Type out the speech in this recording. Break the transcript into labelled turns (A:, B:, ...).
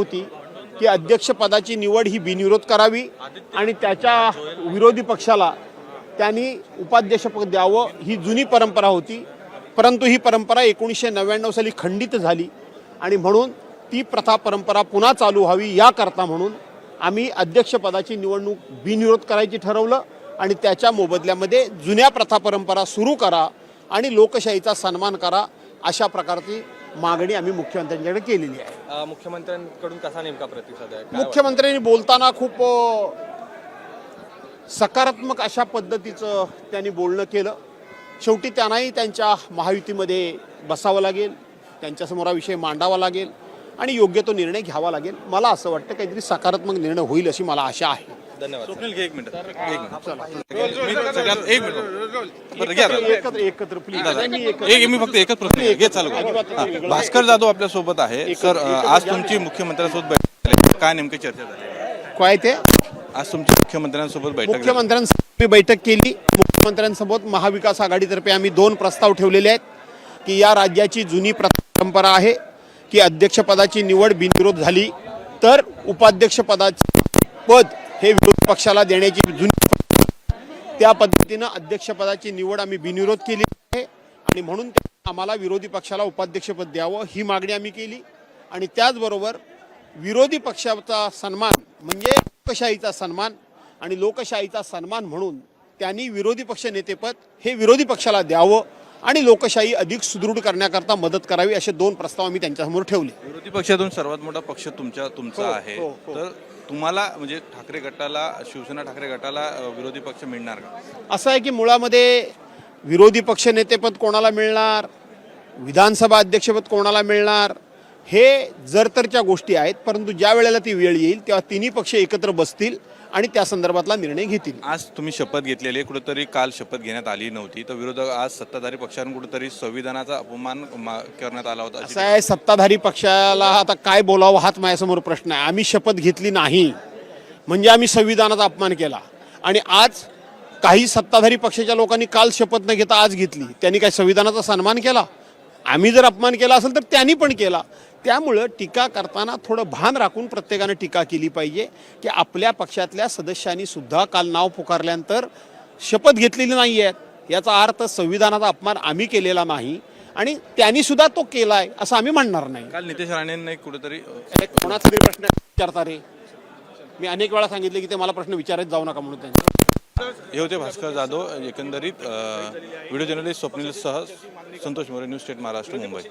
A: होती की अध्यक्षपदाची निवड ही बिनविरोध करावी आणि त्याच्या विरोधी पक्षाला त्यांनी उपाध्यक्षपद द्यावं ही जुनी परंपरा होती. परंतु ही परंपरा एकोणीसशे नव्याण्णव साली खंडित झाली आणि म्हणून ती प्रथा परंपरा पुन्हा चालू व्हावी याकरता म्हणून आम्ही अध्यक्षपदाची निवडणूक बिनविरोध करायची ठरवलं आणि त्याच्या मोबदल्यामध्ये जुन्या प्रथा परंपरा सुरू करा आणि लोकशाहीचा सन्मान करा अशा प्रकारची मागणी आम्ही मुख्यमंत्र्यांच्याकडे केलेली आहे.
B: अ, मुख्यमंत्र्यांकडून कसा नेमका प्रतिसाद आहे? काय
A: मुख्यमंत्र्यांनी बोलताना खूप अ, सकारात्मक अशा पद्धतीचं त्यांनी बोलणं केलं. शेवटी त्यांनाही त्यांच्या महायुतीमध्ये बसावं लागेल त्यांच्यासमोर हा विषय मांडावा लागेल आणि योग्य तो निर्णय घ्यावा लागेल. मला असं वाटतं काहीतरी सकारात्मक निर्णय होईल अशी मला आशा आहे.
B: धन्यवाद
C: स्वप्नील घे एक मिनिट. एक मिनिट. मी सगळ्यात एक मिनिट बरं घ्या दादा.
A: एकत्र एकत्र प्लीज
C: दादा, एक मी फक्त एकच प्रश्न आहे. घे चालू कर. हा, भास्कर जाधव आपल्यासोबत आहे सर आज तुमची मुख्यमंत्र्यांसोबत बैठक झाली. काय नेमकी चर्चा झाली?
A: काय ते?
C: आज तुमची मुख्यमंत्र्यांसोबत बैठक झाली.
A: मुख्यमंत्र्यांसोबत मी बैठक केली. मुख्यमंत्र्यांसोबत महाविकास आघाडीतर्फे आम्ही दोन प्रस्ताव ठेवलेले आहेत की या राज्याची जुनी परंपरा आहे की अध्यक्षपदाची निवड बिनविरोध झाली. तर उपाध्यक्षपदाचे पद हे विरोधी पक्षाला देण्याची जुनी त्या पद्धतीनं अध्यक्षपदाची निवड आम्ही बिनविरोध केली आहे. आणि म्हणून आम्हाला विरोधी पक्षाला उपाध्यक्षपद द्यावं ही मागणी आम्ही केली. आणि त्याचबरोबर विरोधी पक्षाचा सन्मान म्हणजे लोकशाहीचा सन्मान आणि लोकशाहीचा सन्मान म्हणून त्यांनी विरोधी पक्ष नेतेपद हे विरोधी पक्षाला द्यावं आणि लोकशाही अधिक सुदृढ करण्याकरता मदत करावी असे दोन प्रस्ताव आम्ही त्यांच्यासमोर ठेवले.
C: विरोधी पक्षातून सर्वात मोठा पक्ष तुमच्या तुमचा
A: हो,
C: आहे.
A: हो, हो.
C: तर तुम्हाला म्हणजे ठाकरे गटाला शिवसेना ठाकरे गटाला अ, विरोधी पक्ष मिळणार का?
A: असं आहे की मुळामध्ये विरोधी पक्ष नेतेपद कोणाला मिळणार? विधानसभा अध्यक्षपद कोणाला मिळणार? हे जरतरच्या गोष्टी आहेत परंतु ज्या वेळेला ती वेळ येईल तेव्हा तिन्ही पक्ष एकत्र बसतील आणि त्या संदर्भातला निर्णय घेतील.
C: आज तुम्ही शपथ घेतलेली आहे कुठेतरी काल शपथ घेण्यात आली नव्हती. तर विरोधक आज सत्ताधारी पक्षांकडून कुठेतरी संविधानाचा अपमान करण्यात आला होता.
A: असं आहे सत्ताधारी पक्षाला आता काय बोलावं हाच माझ्यासमोर प्रश्न आहे. आम्ही शपथ घेतली नाही. म्हणजे आम्ही संविधानाचा अपमान केला. आणि आज काही सत्ताधारी पक्षाच्या लोकांनी काल शपथ न घेता आज घेतली. त्यांनी काय संविधानाचा सन्मान केला? आम्ही जर अपमान केला असेल तर त्यांनी पण केला. त्यामुळं टीका करताना थोडं भान राखून प्रत्येकानं टीका केली पाहिजे की आपल्या पक्षातल्या सदस्यांनी सुद्धा काल नाव पुकारल्यानंतर शपथ घेतलेली नाही आहेत याचा अर्थ संविधानाचा अपमान आम्ही केलेला नाही आणि त्यांनी सुद्धा तो केलाय असं आम्ही म्हणणार नाही.
C: काल नितेश राणेंनी कुठेतरी
A: कोणाचा तरी प्रश्न विचारता रे. मी अनेक वेळा सांगितले की ते मला प्रश्न विचारत जाऊ नका म्हणून त्यांनी.
C: हे होते भास्कर जाधव एकंदरीत व्हिडिओ जर्नलिस्ट स्वप्नील सह संतोष मोरे न्यूज स्टेट महाराष्ट्र मुंबई.